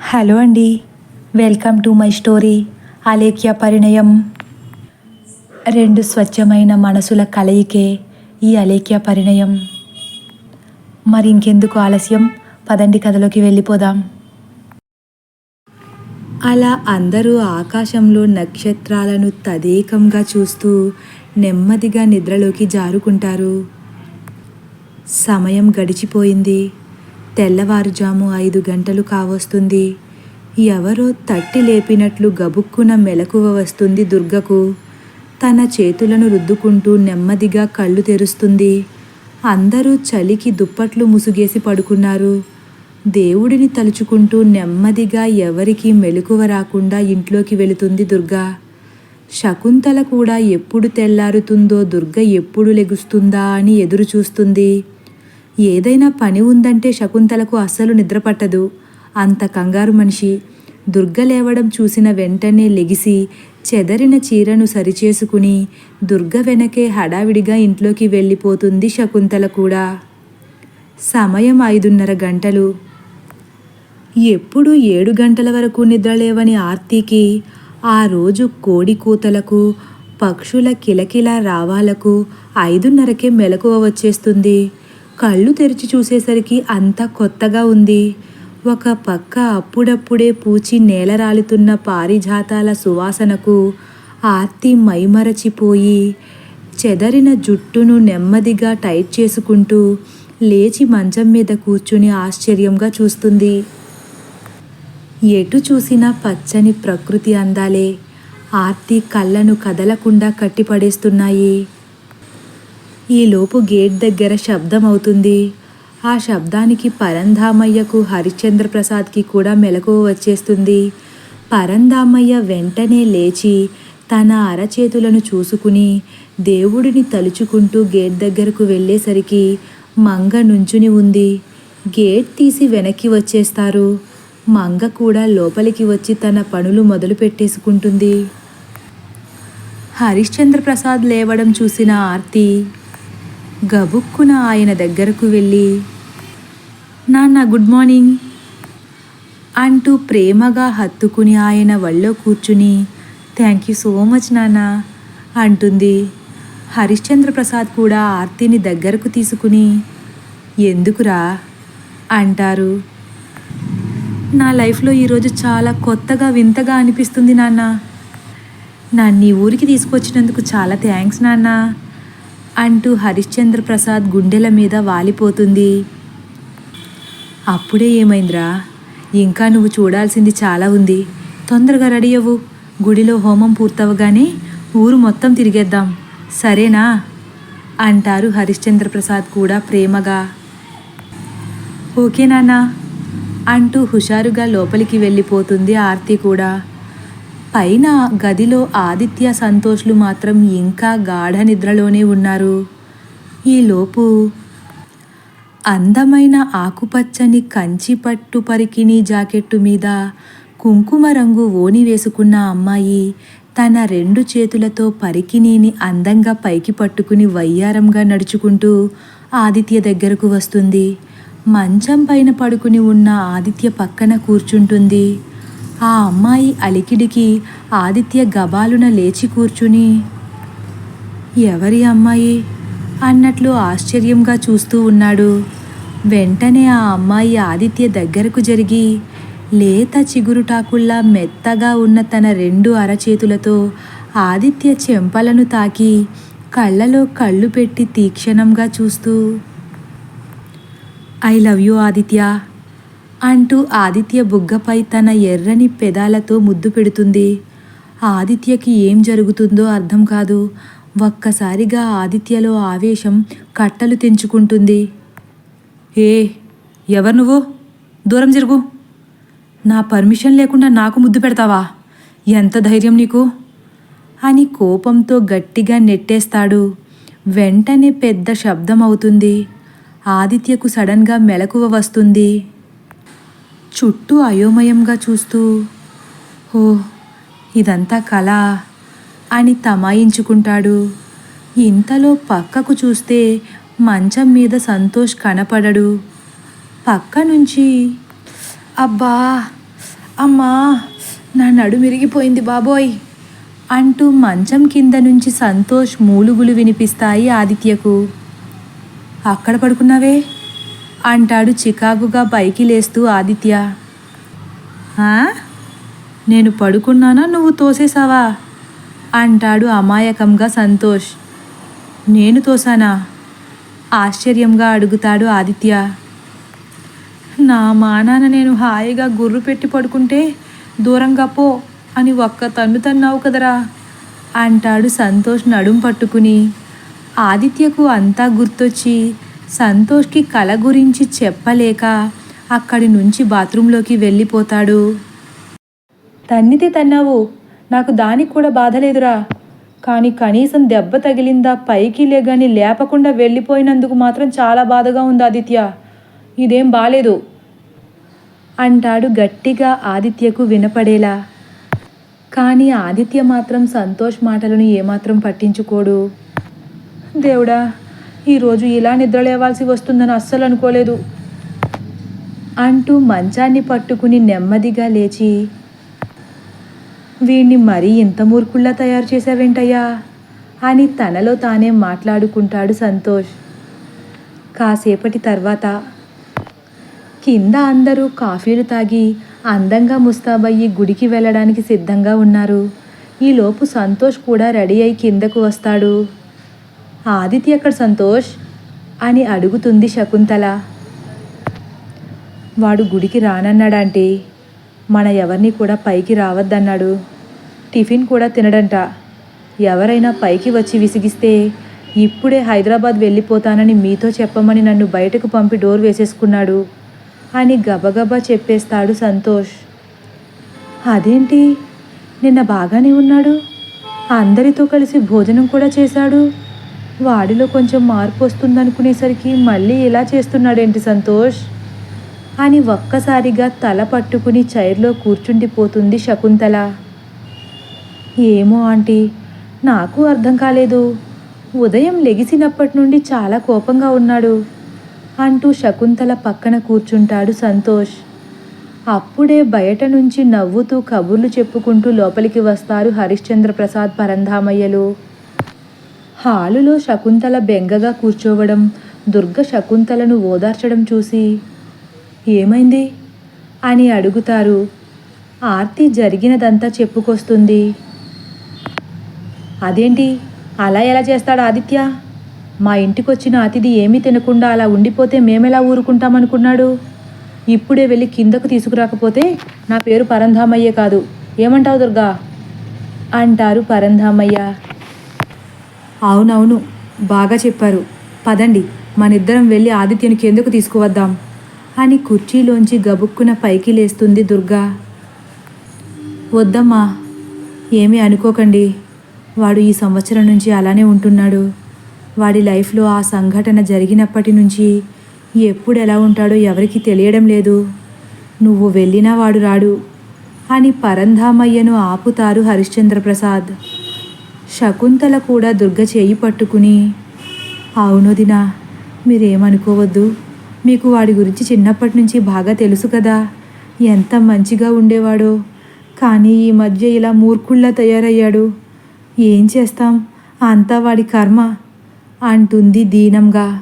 Hello అండి. Welcome to my story Alekhya పరిణయం. రెండు స్వచ్ఛమైన మనసుల కలయికే ఈ అలేఖ్య పరిణయం. మరి ఇంకెందుకు ఆలస్యం? పదండి కథలోకి వెళ్ళిపోదాం. అలా అందరూ ఆకాశంలో నక్షత్రాలను తదేకంగా చూస్తూ నెమ్మదిగా నిద్రలోకి జారుకుంటారు. సమయం గడిచిపోయింది. తెల్లవారుజాము ఐదు గంటలు కావస్తుంది. ఎవరో తట్టి లేపినట్లు గబుక్కున మెలకువ వస్తుంది దుర్గకు. తన చేతులను రుద్దుకుంటూ నెమ్మదిగా కళ్ళు తెరుస్తుంది. అందరూ చలికి దుప్పట్లు ముసుగేసి పడుకున్నారు. దేవుడిని తలుచుకుంటూ నెమ్మదిగా ఎవరికీ మెలకువ రాకుండా ఇంట్లోకి వెళుతుంది దుర్గా. శకుంతల కూడా ఎప్పుడు తెల్లారుతుందో దుర్గ ఎప్పుడు లెగుస్తుందా అని ఎదురుచూస్తుంది. ఏదైనా పని ఉందంటే శకుంతలకు అస్సలు నిద్రపట్టదు అంత కంగారు మనిషి. దుర్గ లేవడం చూసిన వెంటనే లెగిసి చెదరిన చీరను సరిచేసుకుని దుర్గ వెనకే హడావిడిగా ఇంట్లోకి వెళ్ళిపోతుంది శకుంతల కూడా. సమయం ఐదున్నర గంటలు. ఎప్పుడు ఏడు గంటల వరకు నిద్రలేవని ఆర్తికి ఆ రోజు కోడి కూతలకు పక్షుల కిలకిల రావాలకు ఐదున్నరకే మెలకువ వచ్చేస్తుంది. కళ్ళు తెరిచి చూసేసరికి అంతా కొత్తగా ఉంది. ఒక పక్క అప్పుడప్పుడే పూచి నేలరాలుతున్న పారిజాతాల సువాసనకు ఆర్తి మైమరచిపోయి చెదరిన జుట్టును నెమ్మదిగా టైట్ చేసుకుంటూ లేచి మంచం మీద కూర్చుని ఆశ్చర్యంగా చూస్తుంది. ఎటు చూసినా పచ్చని ప్రకృతి అందాలే. ఆర్తి కళ్ళను కదలకుండా కట్టిపడేస్తున్నాయి. ఈలోపు గేట్ దగ్గర శబ్దం అవుతుంది. ఆ శబ్దానికి పరంధామయ్యకు హరిశ్చంద్ర ప్రసాద్కి కూడా మెలకువ వచ్చేస్తుంది. పరంధామయ్య వెంటనే లేచి తన అరచేతులను చూసుకుని దేవుడిని తలుచుకుంటూ గేట్ దగ్గరకు వెళ్ళేసరికి మంగ నుంచుని ఉంది. గేట్ తీసి వెనక్కి వచ్చేస్తారు. మంగ కూడా లోపలికి వచ్చి తన పనులు మొదలు పెట్టేసుకుంటుంది. హరిశ్చంద్ర ప్రసాద్ లేవడం చూసిన ఆర్తి గబుక్కున ఆయన దగ్గరకు వెళ్ళి నాన్న గుడ్ మార్నింగ్ అంటూ ప్రేమగా హత్తుకుని ఆయన వళ్ళో కూర్చుని థ్యాంక్ యూ సో మచ్ నాన్న అంటుంది. హరిశ్చంద్ర ప్రసాద్ కూడా ఆర్తిని దగ్గరకు తీసుకుని ఎందుకురా? అంటారు. నా లైఫ్లో ఈరోజు చాలా కొత్తగా వింతగా అనిపిస్తుంది నాన్న. నన్ను ఈ ఊరికి తీసుకొచ్చినందుకు చాలా థ్యాంక్స్ నాన్న. అంటూ హరిశ్చంద్ర ప్రసాద్ గుండెల మీద వాలిపోతుంది. అప్పుడే ఏమైందిరా? ఇంకా నువ్వు చూడాల్సింది చాలా ఉంది. తొందరగా రెడీ అవ్వు. గుడిలో హోమం పూర్తవగానే ఊరు మొత్తం తిరిగేద్దాం. సరేనా? అంటారు హరిశ్చంద్ర ప్రసాద్ కూడా ప్రేమగా. ఓకే నాన్నా అంటూ హుషారుగా లోపలికి వెళ్ళిపోతుంది ఆర్తి కూడా. పైన గదిలో ఆదిత్య సంతోష్లు మాత్రం ఇంకా గాఢ నిద్రలోనే ఉన్నారు. ఈలోపు అందమైన ఆకుపచ్చని కంచి పట్టు పరికిణీ జాకెట్టు మీద కుంకుమ రంగు ఓని వేసుకున్న అమ్మాయి తన రెండు చేతులతో పరికిణీని అందంగా పైకి పట్టుకుని వయ్యారంగా నడుచుకుంటూ ఆదిత్య దగ్గరకు వస్తుంది. మంచం పైన పడుకుని ఉన్న ఆదిత్య పక్కన కూర్చుంటుంది. ఆ అమ్మాయి అలికిడికి ఆదిత్య గబాలున లేచి కూర్చుని ఎవరి అమ్మాయి? అన్నట్లు ఆశ్చర్యంగా చూస్తూ ఉన్నాడు. వెంటనే ఆ అమ్మాయి ఆదిత్య దగ్గరకు జరిగి లేత చిగురుటాకుల్లా మెత్తగా ఉన్న తన రెండు అరచేతులతో ఆదిత్య చెంపలను తాకి కళ్ళలో కళ్ళు పెట్టి తీక్షణంగా చూస్తూ ఐ లవ్ యూ ఆదిత్య. అంటూ ఆదిత్య బుగ్గపై తన ఎర్రని పెదాలతో ముద్దు పెడుతుంది. ఆదిత్యకి ఏం జరుగుతుందో అర్థం కాదు. ఒక్కసారిగా ఆదిత్యలో ఆవేశం కట్టలు తెంచుకుంటుంది. ఏ ఎవరు నువ్వు? దూరం జరుగు. నా పర్మిషన్ లేకుండా నాకు ముద్దు పెడతావా? ఎంత ధైర్యం నీకు? అని కోపంతో గట్టిగా నెట్టేస్తాడు. వెంటనే పెద్ద శబ్దం అవుతుంది ఆదిత్యకు సడన్గా మెలకువ వస్తుంది. చుట్టూ అయోమయంగా చూస్తూ ఓ ఇదంతా కళ అని తమాయించుకుంటాడు. ఇంతలో పక్కకు చూస్తే మంచం మీద సంతోష్ కనపడడు. పక్క నుంచి అబ్బా అమ్మా నా నడు మిరిగిపోయింది బాబోయ్ అంటూ మంచం కింద నుంచి సంతోష్ మూలుగులు వినిపిస్తాయి ఆదిత్యకు. అక్కడ పడుకున్నావే? అంటాడు చికాకుగా పైకి లేస్తూ ఆదిత్య. నేను పడుకున్నానా? నువ్వు తోసేసావా అంటాడు అమాయకంగా సంతోష్. నేను తోసానా? ఆశ్చర్యంగా అడుగుతాడు ఆదిత్య. నా మానాన నేను హాయిగా గుర్రు పెట్టి పడుకుంటే దూరంగా పో అని ఒక్క తన్ను తన్నావు కదరా? అంటాడు సంతోష్ నడుం పట్టుకుని. ఆదిత్యకు అంతా గుర్తొచ్చి సంతోష్కి కళ గురించి చెప్పలేక అక్కడి నుంచి బాత్రూంలోకి వెళ్ళిపోతాడు. తన్నితే తన్నావు. నాకు దానికి కూడా బాధ లేదురా. కానీ కనీసం దెబ్బ తగిలిందా పైకి లేగాని లేపకుండా వెళ్ళిపోయినందుకు మాత్రం చాలా బాధగా ఉంది ఆదిత్య. ఇదేం బాలేదు. అంటాడు గట్టిగా ఆదిత్యకు వినపడేలా. కానీ ఆదిత్య మాత్రం సంతోష్ మాటలను ఏమాత్రం పట్టించుకోడు. దేవుడా ఈరోజు ఇలా నిద్ర లేవాల్సి వస్తుందని అస్సలు అనుకోలేదు. అంటూ మంచాన్ని పట్టుకుని నెమ్మదిగా లేచి వీణ్ణి మరీ ఇంత మూర్ఖుల్లా తయారు చేశావేంటయ్యా? అని తనలో తానే మాట్లాడుకుంటాడు సంతోష్. కాసేపటి తర్వాత కింద అందరూ కాఫీలు తాగి అందంగా ముస్తాబయ్యి గుడికి వెళ్ళడానికి సిద్ధంగా ఉన్నారు. ఈలోపు సంతోష్ కూడా రెడీ అయి కిందకు వస్తాడు. ఆదిత్య ఎక్కడ సంతోష్ అని అడుగుతుంది శకుంతల. వాడు గుడికి రానన్నాడంటే మన ఎవరిని కూడా పైకి రావద్దన్నాడు. టిఫిన్ కూడా తినడంట. ఎవరైనా పైకి వచ్చి విసిగిస్తే ఇప్పుడే హైదరాబాద్ వెళ్ళిపోతానని మీతో చెప్పమని నన్ను బయటకు పంపి డోర్ వేసేసుకున్నాడు అని గబగబా చెప్పేస్తాడు సంతోష్. అదేంటి? నిన్న బాగానే ఉన్నాడు? అందరితో కలిసి భోజనం కూడా చేశాడు? వాడిలో కొంచెం మార్పు వస్తుందనుకునేసరికి మళ్ళీ ఇలా చేస్తున్నాడేంటి సంతోష్? అని ఒక్కసారిగా తల పట్టుకుని చైర్లో కూర్చుండిపోతుంది శకుంతల. ఏమో ఆంటీ నాకు అర్థం కాలేదు. ఉదయం లెగిసినప్పటి నుండి చాలా కోపంగా ఉన్నాడు అంటూ శకుంతల పక్కన కూర్చుంటాడు సంతోష్. అప్పుడే బయట నుంచి నవ్వుతూ కబుర్లు చెప్పుకుంటూ లోపలికి వస్తారు హరిశ్చంద్ర ప్రసాద్ పరంధామయ్యలు. హాలులో శకుంతల బెంగగా కూర్చోవడం దుర్గ శకుంతలను ఓదార్చడం చూసి ఏమైంది? అని అడుగుతారు. ఆర్తి జరిగినదంతా చెప్పుకొస్తుంది. అదేంటి? అలా ఎలా చేస్తాడు ఆదిత్య? మా ఇంటికొచ్చిన అతిథి ఏమీ తినకుండా అలా ఉండిపోతే మేమెలా ఊరుకుంటామనుకున్నాడు? ఇప్పుడే వెళ్ళి కిందకు తీసుకురాకపోతే నా పేరు పరంధామయ్యే కాదు. ఏమంటావు దుర్గా? అంటారు పరంధామయ్య. అవునవును బాగా చెప్పారు. పదండి మనిద్దరం వెళ్ళి ఆదిత్యని కిందకు తీసుకువద్దాం. అని కుర్చీలోంచి గబుక్కున పైకి లేస్తుంది దుర్గా. వద్దమ్మా ఏమీ అనుకోకండి. వాడు ఈ సంవత్సరం నుంచి అలానే ఉంటున్నాడు. వాడి లైఫ్లో ఆ సంఘటన జరిగినప్పటి నుంచి ఎప్పుడు ఎలా ఉంటాడో ఎవరికీ తెలియడం లేదు. నువ్వు వెళ్ళినా వాడు రాడు. అని పరంధామయ్యను ఆపుతారు హరిశ్చంద్ర ప్రసాద్ శకుంతల కూడా దుర్గ చేయి పట్టుకుని అవునోదినా మీరేమనుకోవద్దు. మీకు వాడి గురించి చిన్నప్పటి నుంచి బాగా తెలుసు కదా. ఎంత మంచిగా ఉండేవాడో. కానీ ఈ మధ్య ఇలా మూర్ఖుల్లా తయారయ్యాడు. ఏం చేస్తాం? అంతా వాడి కర్మ అంటుంది దీనంగా.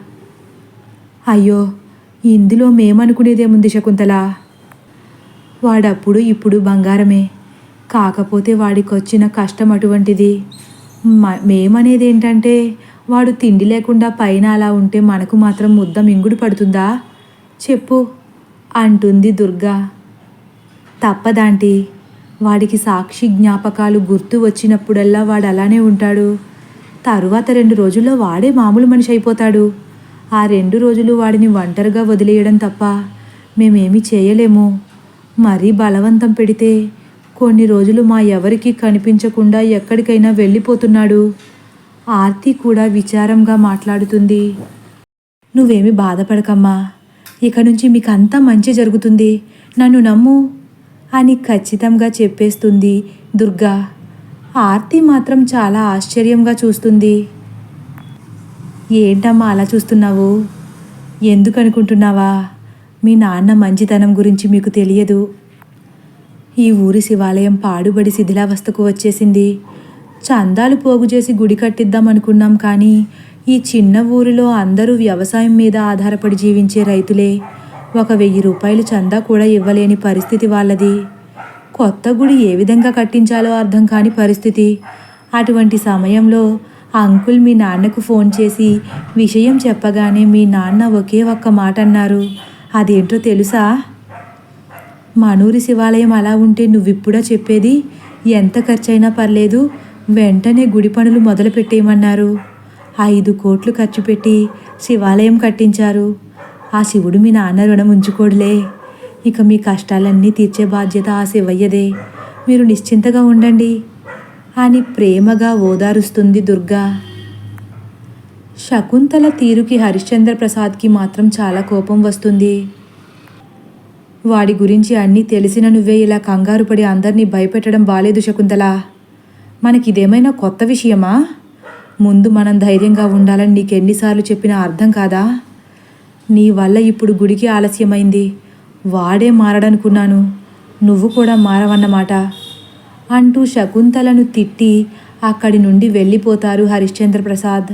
అయ్యో ఇందులో మేమనుకునేదేముంది శకుంతల? వాడప్పుడు ఇప్పుడు బంగారమే. కాకపోతే వాడికొచ్చిన కష్టం అటువంటిది. మేమనేది ఏంటంటే వాడు తిండి లేకుండా పైన అలా ఉంటే మనకు మాత్రం ముద్ద మింగుడు పడుతుందా? చెప్పు అంటుంది దుర్గా. తప్పదాంటి వాడికి సాక్షి జ్ఞాపకాలు గుర్తు వచ్చినప్పుడల్లా వాడు అలానే ఉంటాడు. తరువాత రెండు రోజుల్లో వాడే మామూలు మనిషి అయిపోతాడు. ఆ రెండు రోజులు వాడిని ఒంటరిగా వదిలేయడం తప్ప మేమేమీ చేయలేము. మరీ బలవంతం పెడితే కొన్ని రోజులు మా ఎవరికీ కనిపించకుండా ఎక్కడికైనా వెళ్ళిపోతున్నాడు. ఆర్తి కూడా విచారంగా మాట్లాడుతుంది. నువ్వేమి బాధపడకమ్మా. ఇక నుంచి మీకు అంతా మంచి జరుగుతుంది. నన్ను నమ్ము అని ఖచ్చితంగా చెప్పేస్తుంది దుర్గా. ఆర్తి మాత్రం చాలా ఆశ్చర్యంగా చూస్తుంది. ఏంటమ్మా అలా చూస్తున్నావు? ఎందుకనుకుంటున్నావా? మీ నాన్న మంచితనం గురించి మీకు తెలియదు. ఈ ఊరి శివాలయం పాడుబడి శిథిలావస్థకు వచ్చేసింది. చందాలు పోగు చేసి గుడి కట్టిద్దాం అనుకున్నాం కానీ ఈ చిన్న ఊరిలో అందరూ వ్యవసాయం మీద ఆధారపడి జీవించే రైతులే. ఒక వెయ్యి రూపాయలు చందా కూడా ఇవ్వలేని పరిస్థితి వాళ్ళది. కొత్త గుడి ఏ విధంగా కట్టించాలో అర్థం కాని పరిస్థితి. అటువంటి సమయంలో ఆ అంకుల్ మీ నాన్నకు ఫోన్ చేసి విషయం చెప్పగానే మీ నాన్న ఒకే ఒక్క మాట అన్నారు అదేంటో తెలుసా? మనూరి శివాలయం అలా ఉంటే నువ్విప్పుడా చెప్పేది? ఎంత ఖర్చైనా పర్లేదు. వెంటనే గుడి పనులు మొదలు పెట్టేయమన్నారు. ఐదు కోట్లు ఖర్చు పెట్టి శివాలయం కట్టించారు. ఆ శివుడు మీ నాన్న రుణం ఉంచుకోడులే. ఇక మీ కష్టాలన్నీ తీర్చే బాధ్యత ఆ శివయ్యదే. మీరు నిశ్చింతగా ఉండండి అని ప్రేమగా ఓదారుస్తుంది దుర్గా. శకుంతల తీరుకి హరిశ్చంద్ర ప్రసాద్కి మాత్రం చాలా కోపం వస్తుంది. వాడి గురించి అన్నీ తెలిసిన నువ్వే ఇలా కంగారు పడి అందరినీ భయపెట్టడం బాలేదు శకుంతల. మనకిదేమైనా కొత్త విషయమా? ముందు మనం ధైర్యంగా ఉండాలని నీకెన్నిసార్లు చెప్పినా అర్థం కాదా? నీ వల్ల ఇప్పుడు గుడికి ఆలస్యమైంది. వాడే మారడనుకున్నాను. నువ్వు కూడా మారవన్నమాట. అంటూ శకుంతలను తిట్టి అక్కడి నుండి వెళ్ళిపోతారు హరిశ్చంద్ర ప్రసాద్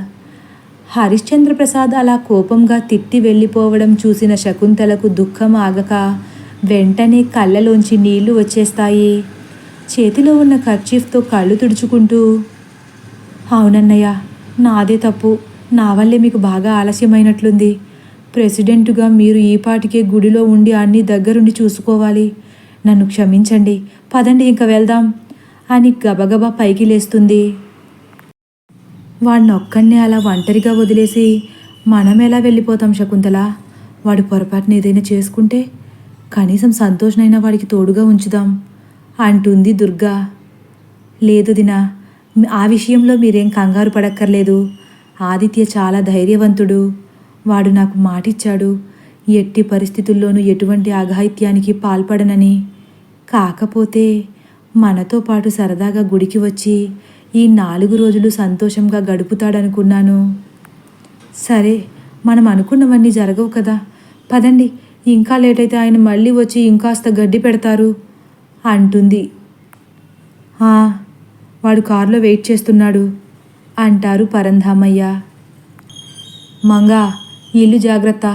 హరిశ్చంద్ర ప్రసాద్ అలా కోపంగా తిట్టి వెళ్ళిపోవడం చూసిన శకుంతలకు దుఃఖం ఆగక వెంటనే కళ్ళలోంచి నీళ్ళు వచ్చేస్తాయి. చేతిలో ఉన్న కర్చీఫ్తో కళ్ళు తుడుచుకుంటూ అవునన్నయ్య నాదే తప్పు. నా వల్లే మీకు బాగా ఆలస్యమైనట్లుంది. ప్రెసిడెంటుగా మీరు ఈ పాటికే గుడిలో ఉండి అన్ని దగ్గరుండి చూసుకోవాలి. నన్ను క్షమించండి. పదండి ఇంక వెళ్దాం అని గబగబా పైకి లేస్తుంది. వాడిని అలా ఒంటరిగా వదిలేసి మనం ఎలా వెళ్ళిపోతాం శకుంతల? వాడు పొరపాటున ఏదైనా చేసుకుంటే కనీసం సంతోషనైనా వాడికి తోడుగా ఉంచుదాం అంటుంది దుర్గా. లేదు దినా ఆ విషయంలో మీరేం కంగారు పడక్కర్లేదు. ఆదిత్య చాలా ధైర్యవంతుడు. వాడు నాకు మాటిచ్చాడు. ఎట్టి పరిస్థితుల్లోనూ ఎటువంటి అఘాయిత్యానికి పాల్పడనని. కాకపోతే మనతో పాటు సరదాగా గుడికి వచ్చి ఈ నాలుగు రోజులు సంతోషంగా గడుపుతాడనుకున్నాను. సరే మనం అనుకున్నవన్నీ జరగవు కదా. పదండి ఇంకా లేట్ అయితే ఆయన మళ్ళీ వచ్చి ఇంకాస్త గడ్డి పెడతారు అంటుంది. వాడు కారులో వెయిట్ చేస్తున్నాడు అంటారు పరంధామయ్య. మంగా ఇల్లు జాగ్రత్త.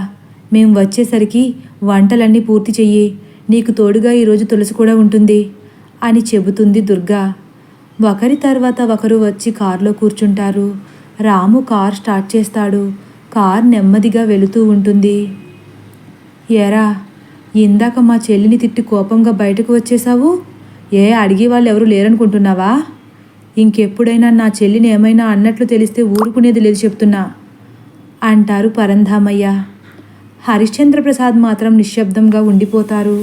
మేం వచ్చేసరికి వంటలన్నీ పూర్తి చెయ్యి. నీకు తోడుగా ఈరోజు తులసి కూడా ఉంటుంది అని చెబుతుంది దుర్గా. ఒకరి తర్వాత ఒకరు వచ్చి కారులో కూర్చుంటారు. రాము కార్ స్టార్ట్ చేస్తాడు. కార్ నెమ్మదిగా వెళుతూ ఉంటుంది. ఏరా ఇందాక మా చెల్లిని తిట్టి కోపంగా బయటకు వచ్చేసావు ఏ అడిగే వాళ్ళు ఎవరు లేరనుకుంటున్నావా? ఇంకెప్పుడైనా నా చెల్లిని ఏమైనా అన్నట్లు తెలిస్తే ఊరుకునేది లేదు చెప్తున్నా అంటారు పరంధామయ్య. హరిశ్చంద్ర ప్రసాద్ మాత్రం నిశ్శబ్దంగా ఉండిపోతారు.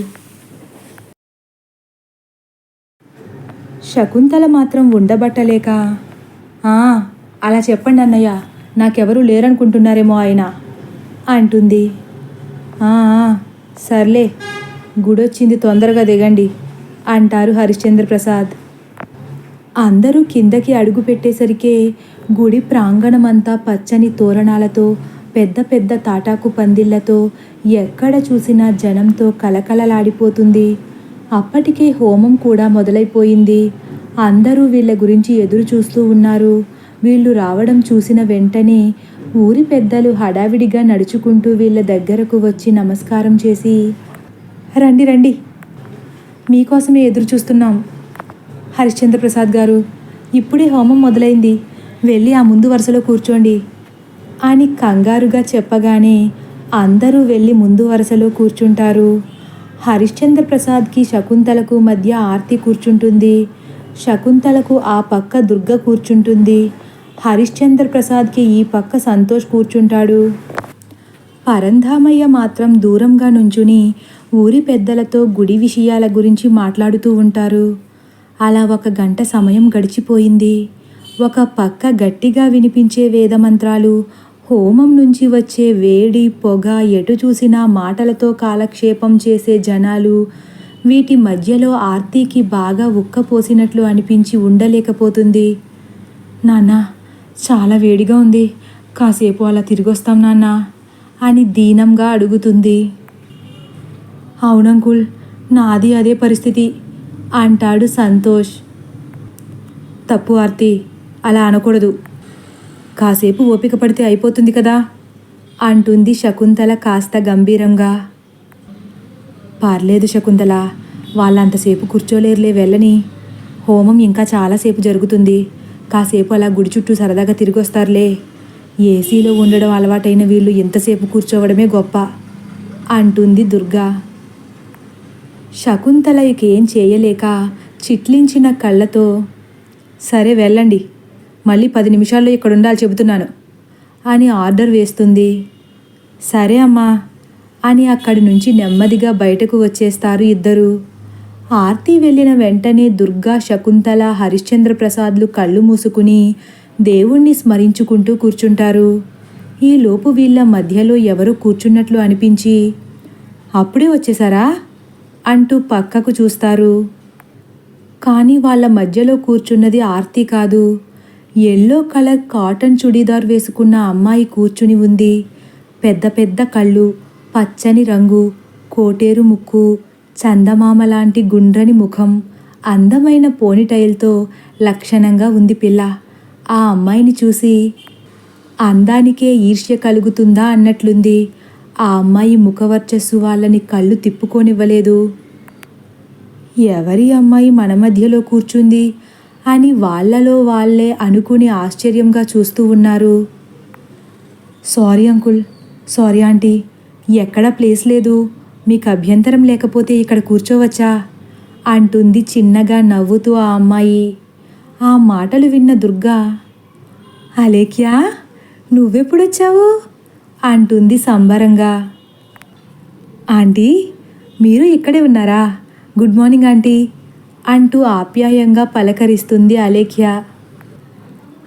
శకుంతల మాత్రం ఉండబట్టలేక అలా చెప్పండి అన్నయ్య నాకెవరూ లేరనుకుంటున్నారేమో ఆయన అంటుంది. సర్లే గుడొచ్చింది తొందరగా దిగండి అంటారు హరిశ్చంద్ర ప్రసాద్. అందరూ కిందకి అడుగు పెట్టేసరికే గుడి ప్రాంగణమంతా పచ్చని తోరణాలతో పెద్ద పెద్ద తాటాకు పందిళ్ళతో ఎక్కడ చూసినా జనంతో కలకలలాడిపోతుంది అప్పటికే హోమం కూడా మొదలైపోయింది. అందరూ వీళ్ళ గురించి ఎదురు చూస్తూ ఉన్నారు. వీళ్ళు రావడం చూసిన వెంటనే ఊరి పెద్దలు హడావిడిగా నడుచుకుంటూ వీళ్ళ దగ్గరకు వచ్చి నమస్కారం చేసి రండి రండి. మీకోసమే ఎదురు చూస్తున్నాం. హరిశ్చంద్ర ప్రసాద్ గారు ఇప్పుడే హోమం మొదలైంది. వెళ్ళి ఆ ముందు వరుసలో కూర్చోండి. అని కంగారుగా చెప్పగానే అందరూ వెళ్ళి ముందు వరుసలో కూర్చుంటారు. హరిశ్చంద్ర ప్రసాద్కి శకుంతలకు మధ్య ఆర్తి కూర్చుంటుంది. శకుంతలకు ఆ పక్క దుర్గ కూర్చుంటుంది. హరిశ్చంద్ర ప్రసాద్కి ఈ పక్క సంతోష్ కూర్చుంటాడు. పరంధామయ్య మాత్రం దూరంగా నుంచుని ఊరి పెద్దలతో గుడి విషయాల గురించి మాట్లాడుతూ ఉంటారు. అలా ఒక గంట సమయం గడిచిపోయింది. ఒక పక్క గట్టిగా వినిపించే వేదమంత్రాలు హోమం నుంచి వచ్చే వేడి పొగ ఎటు చూసినా మాటలతో కాలక్షేపం చేసే జనాలు వీటి మధ్యలో ఆర్తికి బాగా ఉక్కపోసినట్లు అనిపించి ఉండలేకపోతుంది. నానా చాలా వేడిగా ఉంది. కాసేపు అలా తిరిగొస్తాం నాన్న అని దీనంగా అడుగుతుంది. అవునంకుల్ నాది అదే పరిస్థితి అంటాడు సంతోష్. తప్పు ఆర్తి అలా అనకూడదు. కాసేపు ఓపిక పడితే అయిపోతుంది కదా? అంటుంది శకుంతల కాస్త గంభీరంగా. పర్లేదు శకుంతల వాళ్ళంతసేపు కూర్చోలేరులే వెళ్ళని. హోమం ఇంకా చాలాసేపు జరుగుతుంది. కాసేపు అలా గుడి చుట్టూ సరదాగా తిరిగి వస్తారులే ఏసీలో ఉండడం అలవాటైన వీళ్ళు ఎంతసేపు కూర్చోవడమే గొప్ప అంటుంది దుర్గా. శకుంతల ఇక ఏం చేయలేక చిట్లించిన కళ్ళతో సరే వెళ్ళండి మళ్ళీ పది నిమిషాల్లో ఇక్కడ ఉండాలి చెబుతున్నాను అని ఆర్డర్ వేస్తుంది. సరే అమ్మా అని అక్కడి నుంచి నెమ్మదిగా బయటకు వచ్చేస్తారు ఇద్దరు. ఆర్తి వెళ్ళిన వెంటనే దుర్గా శకుంతల హరిశ్చంద్ర ప్రసాద్లు కళ్ళు మూసుకుని దేవుణ్ణి స్మరించుకుంటూ కూర్చుంటారు. ఈలోపు వీళ్ళ మధ్యలో ఎవరో కూర్చున్నట్లు అనిపించి అప్పుడే వచ్చేసారా? అంటూ పక్కకు చూస్తారు. కానీ వాళ్ళ మధ్యలో కూర్చున్నది ఆర్తి కాదు. ఎల్లో కలర్ కాటన్ చుడీదార్ వేసుకున్న అమ్మాయి కూర్చుని ఉంది. పెద్ద పెద్ద కళ్ళు పచ్చని రంగు కోటేరు ముక్కు చందమామ లాంటి గుండ్రని ముఖం అందమైన పోనిటైల్తో లక్షణంగా ఉంది పిల్ల. ఆ అమ్మాయిని చూసి అందానికే ఈర్ష్య కలుగుతుందా? అన్నట్లుంది. ఆ అమ్మాయి ముఖవర్చస్సు వాళ్ళని కళ్ళు తిప్పుకోనివ్వలేదు. ఎవరి అమ్మాయి మన మధ్యలో కూర్చుంది? అని వాళ్ళలో వాళ్ళే అనుకుని ఆశ్చర్యంగా చూస్తూ ఉన్నారు. సారీ అంకుల్ సారీ ఆంటీ ఎక్కడ ప్లేస్ లేదు. మీకు అభ్యంతరం లేకపోతే ఇక్కడ కూర్చోవచ్చా? అంటుంది చిన్నగా నవ్వుతూ ఆ అమ్మాయి. ఆ మాటలు విన్న దుర్గా. అలేఖ్యా నువ్వెప్పుడొచ్చావు? అంటుంది సంబరంగా. ఆంటీ మీరు ఇక్కడే ఉన్నారా? గుడ్ మార్నింగ్ ఆంటీ అంటూ ఆప్యాయంగా పలకరిస్తుంది అలేఖ్య.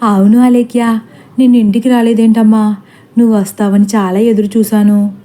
అవును అలేఖ్య నిన్ను ఇంటికి రాలేదేంటమ్మా? నువ్వు వస్తావని చాలా ఎదురు చూశాను